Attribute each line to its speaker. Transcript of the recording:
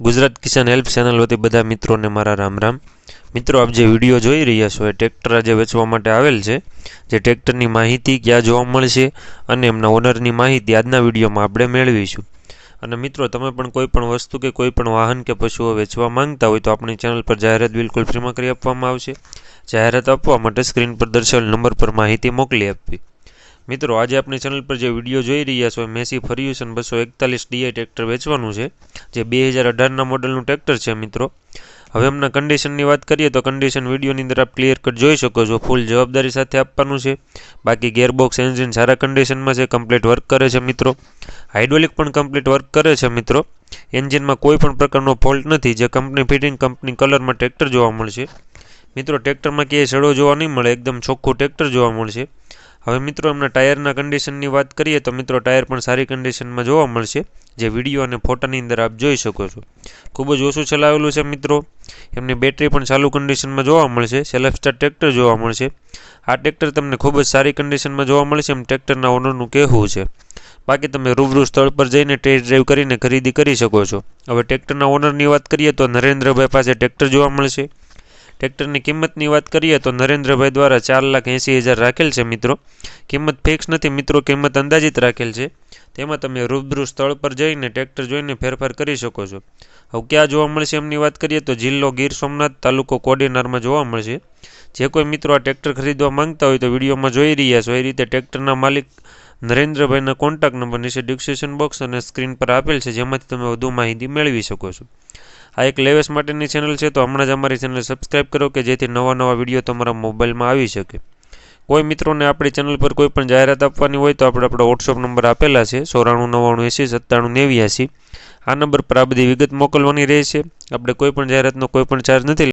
Speaker 1: ગુજરાત કિસાન help channel વતી બધા મિત્રોને મારા રામ રામ મિત્રો, આપ જે વીડિયો જોઈ રહ્યા છો એ ટ્રેક્ટર આજે વેચવા માટે આવેલ છે, જે ટ્રેક્ટરની માહિતી ક્યાં જોવા મળશે અને એમના ઓનરની માહિતી આજના વિડીયોમાં આપણે મેળવીશું. અને મિત્રો, તમે પણ કોઈ પણ વસ્તુ કે કોઈ પણ વાહન કે પશુઓ વેચવા માંગતા હોય તો આપણી ચેનલ પર જાહેરાત બિલકુલ ફ્રીમાં કરી આપવામાં આવશે. જાહેરાત આપવા માટે સ્ક્રીન પર દર્શાવેલ નંબર પર માહિતી મોકલી આપવી. મિત્રો, આજે આપણી ચેનલ પર જે વીડિયો જોઈ રહ્યા છો મેસી ફર્યુસન બસો એકતાલીસ ડીઆઈ ટ્રેક્ટર વેચવાનું છે, જે બે હજાર અઢારના મોડલનું ટ્રેક્ટર છે, મિત્રો. હવે એમના કન્ડિશનની વાત કરીએ તો કન્ડિશન વિડીયોની અંદર આપ ક્લિયર કટ જોઈ શકો છો ફૂલ જવાબદારી સાથે આપવાનું છે. બાકી ગેરબોક્સ એન્જિન સારા કન્ડિશનમાં છે કમ્પ્લીટ વર્ક કરે છે, મિત્રો. હાઇડ્રોલિક પણ કમ્પ્લીટ વર્ક કરે છે, મિત્રો. એન્જિનમાં કોઈ પણ પ્રકારનો ફોલ્ટ નથી, જે કંપની ફિટિંગ કંપની કલરમાં ટ્રેક્ટર જોવા મળશે. મિત્રો ટ્રેક્ટરમાં ક્યાંય સડો જોવા નહીં મળે, એકદમ ચોખ્ખું ટ્રેક્ટર જોવા મળશે. હવે મિત્રો, એમના ટાયરના કન્ડિશનની વાત કરીએ તો મિત્રો, ટાયર પણ સારી કન્ડિશનમાં જોવા મળશે. જે વીડિયો અને ફોટાની અંદર આપ જોઈ શકો છો. ખૂબ જ ઓછું ચલાવેલું છે મિત્રો. એમની બેટરી પણ ચાલુ કન્ડિશનમાં જોવા મળશે. સેલ્ફ સ્ટાર્ટ ટ્રેક્ટર જોવા મળશે. આ ટ્રેક્ટર તમને ખૂબ જ સારી કન્ડિશનમાં જોવા મળશે એમ ટ્રેક્ટરના ઓનરનું કહેવું છે. બાકી તમે રૂબરૂ સ્થળ પર જઈને ટેસ્ટ ડ્રાઈવ કરીને ખરીદી કરી શકો છો. હવે ટ્રેક્ટરના ઓનરની વાત કરીએ તો નરેન્દ્રભાઈ પાસે ટ્રેક્ટર જોવા મળશે. ટ્રેક્ટરની કિંમતની વાત કરીએ તો નરેન્દ્રભાઈ દ્વારા ચાર લાખ એંસી હજાર રાખેલ છે મિત્રો. કિંમત ફિક્સ નથી, મિત્રો કિંમત અંદાજિત રાખેલ છે. તેમાં તમે રૂબરૂ સ્થળ પર જઈને ટ્રેક્ટર જોઈને ફેરફાર કરી શકો છો. હવે ક્યાં જોવા મળશે એમની વાત કરીએ તો જિલ્લો ગીર સોમનાથ તાલુકો કોડીનારમાં જોવા મળશે. જે કોઈ મિત્રો આ ટ્રેક્ટર ખરીદવા માંગતા હોય તો વિડીયોમાં જોઈ રહ્યા છો. એ રીતે ટ્રેક્ટરના માલિક નરેન્દ્રભાઈના કોન્ટેક્ટ નંબર નીચે ડિસ્ક્રિપ્શન બોક્સ અને સ્ક્રીન પર આપેલ છે. જેમાંથી તમે વધુ માહિતી મેળવી શકો છો. આ એક લેવેસ માટેની ચેનલ છે, તો હમણાં જ અમારી ચેનલ સબસ્ક્રાઈબ કરો કે જેથી નવા નવા વીડિયો તમારા મોબાઈલમાં આવી શકે. કોઈ મિત્રોને આપણી ચેનલ પર કોઈ પણ જાહેરાત આપવાની હોય તો આપણે આપણો વોટ્સઅપ નંબર આપેલા છે, ચોરાણું નવ્વાણું એંસી સત્તાણું નેવ્યાસી. આ નંબર પર આ બધી વિગત મોકલવાની રહેશે. આપણે કોઈ પણ જાહેરાતનો કોઈ પણ ચાર્જ નથી